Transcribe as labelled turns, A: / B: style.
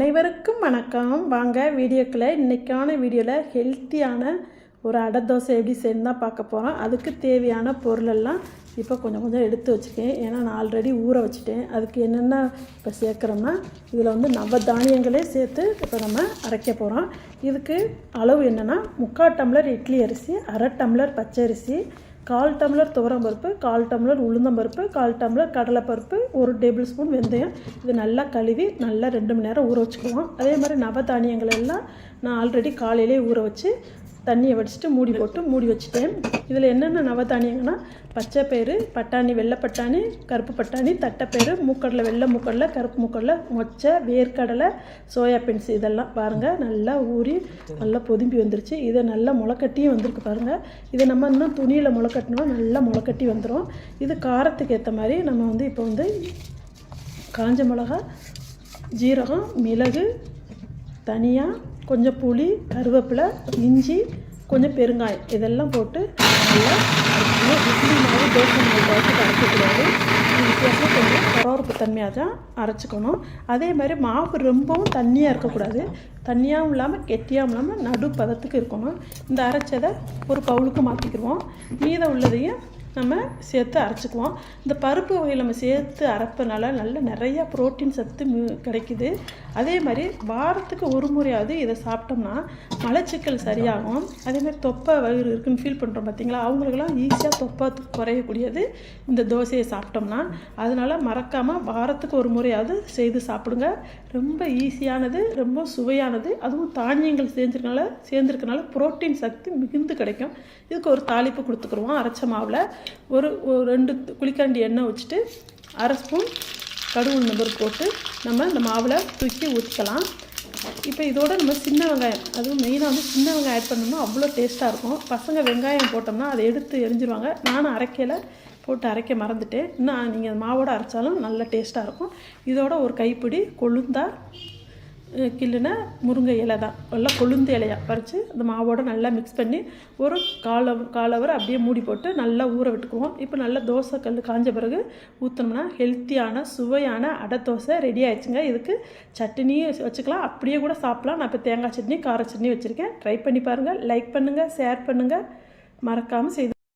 A: அனைவருக்கும் வணக்கம். வாங்க வீடியோக்குள்ளே இன்றைக்கான வீடியோவில் ஹெல்த்தியான ஒரு அடை தோசை எப்படி செய்யணும் தான் பார்க்க போகிறோம் அதுக்கு தேவையான பொருளெல்லாம் இப்போ கொஞ்சம் கொஞ்சம் எடுத்து வச்சுக்கேன் ஏன்னா நான் ஆல்ரெடி ஊற வச்சுட்டேன். அதுக்கு என்னென்ன இப்போ சேர்க்குறோம்னா இதில் வந்து நவ தானியங்களே சேர்த்து இப்போ நம்ம அரைக்க போகிறோம் இதுக்கு அளவு என்னென்னா முக்கால் டம்ளர் இட்லி அரிசி அரை டம்ளர் பச்சை அரிசி கால் டம்ளர் துவரம்பருப்பு கால் டம்ளர் உளுந்தம்பருப்பு கால் டம்ளர் கடலைப்பருப்பு ஒரு டேபிள் ஸ்பூன் வெந்தயம். இது நல்லா கழுவி நல்லா ரெண்டு மணி நேரம் ஊற வச்சுக்குவோம் அதே மாதிரி நவதானியங்கள் எல்லாம் நான் ஆல்ரெடி காலையிலே ஊற வச்சு தண்ணியை வடிச்சிட்டு மூடி போட்டு மூடி வச்சுட்டேன். இதில் என்னென்ன நவதானியங்கன்னா பச்சை பயிறு பட்டாணி வெள்ளை பட்டாணி கருப்பு பட்டாணி தட்டைப்பயிறு மூக்கடலை வெள்ளை மூக்கடலை கருப்பு மூக்கடலை மொச்சை வேர்க்கடலை சோயா பீன்ஸ் இதெல்லாம் பாருங்கள் நல்லா ஊறி நல்லா பொதும்பி வந்துருச்சு. இதை நல்லா முளைக்கட்டியும் வந்திருக்கு பாருங்கள் இதை நம்ம இன்னும் துணியில் முளைக்கட்டினோம்னா நல்லா முளைக்கட்டி வந்துடும் இது காரத்துக்கு ஏற்ற மாதிரி நம்ம வந்து இப்போ வந்து காஞ்ச மிளகா ஜீரகம் மிளகு தனியாக கொஞ்சம் புளி கருவேப்பிலை இஞ்சி கொஞ்சம் பெருங்காயம். இதெல்லாம் போட்டு நல்லா இட்லி மாதிரி தோசை மாதிரி பார்த்து அரைக்கக்கூடாது. வித்தியாசம் கொஞ்சம் பரவரப்பு தன்மையாக தான் அரைச்சிக்கணும். அதே மாதிரி மாவு ரொம்பவும் தண்ணியாக இருக்கக்கூடாது. தண்ணியாகவும் இல்லாமல் கெட்டியாகவும் இல்லாமல் நடு பதத்துக்கு இருக்கணும். இந்த அரைச்சதை ஒரு பவுலுக்கு மாற்றிக்கிடுவோம் மீதம் உள்ளதையும் நம்ம சேர்த்து அரைச்சிக்குவோம். இந்த பருப்பு வகையில் நம்ம சேர்த்து அரைப்பனால நல்ல நிறையா புரோட்டீன் சத்து கிடைக்குது. அதே மாதிரி வாரத்துக்கு ஒரு முறையாவது இதை சாப்பிட்டோம்னா மலச்சிக்கல் சரியாகும். அதே மாதிரி தொப்பை வயிறு இருக்குன்னு ஃபீல் பண்ணுறோம் பார்த்தீங்களா அவங்களுக்கெல்லாம் ஈஸியாக தொப்பை குறையக்கூடியது. இந்த தோசையை சாப்பிட்டோம்னா அதனால் மறக்காமல் வாரத்துக்கு ஒரு முறையாவது செய்து சாப்பிடுங்க. ரொம்ப ஈஸியானது ரொம்ப சுவையானது. அதுவும் தானியங்கள் சேர்ந்துருக்கனால சேர்ந்துருக்கனால புரோட்டீன் சக்தி மிகுந்து கிடைக்கும். இதுக்கு ஒரு தாளிப்பு கொடுத்துக்குருவோம். அரைச்ச மாவில் ஒரு ஒரு ரெண்டு குளிக்காண்டி எண்ணெய் வச்சுட்டு அரை ஸ்பூன் கடுகு உளுந்தம்பருப்பு போட்டு நம்ம இந்த மாவில் தூக்கி ஊற்றிக்கலாம் இப்போ இதோட நம்ம சின்ன வெங்காயம் அதுவும் மெயினாக வந்து சின்ன வெங்காயம் ஆட் பண்ணோம்னா அவ்வளோ டேஸ்ட்டாக இருக்கும். பசங்க வெங்காயம் போட்டோம்னா அதை எடுத்து எரிஞ்சிருவாங்க. நானும் அரைக்கையில் போட்டு அரைக்க மறந்துட்டேன். இன்னும் நீங்கள் மாவோட அரைச்சாலும் நல்ல டேஸ்ட்டாக இருக்கும். இதோட ஒரு கைப்பிடி கொழுந்தா அஹ் முருங்கை இலை தான். நல்லா கொழுந்து இலையாக பறித்து அந்த மாவோட நல்லா மிக்ஸ் பண்ணி ஒரு கால் காலவர் கால் அப்படியே மூடி போட்டு நல்லா ஊற விட்டுக்குவோம். இப்போ நல்லா தோசை கல் காஞ்ச பிறகு ஊற்றினோம்னா ஹெல்த்தியான சுவையான அடை தோசை ரெடி ஆயிடுச்சுங்க. இதுக்கு சட்னி வச்சுக்கலாம். அப்படியே கூட சாப்பிட்லாம். நான் இப்போ தேங்காய் சட்னி கார சட்னி வச்சுருக்கேன். ட்ரை பண்ணி பாருங்கள் லைக் பண்ணுங்கள் ஷேர் பண்ணுங்கள் மறக்காமல் செய்து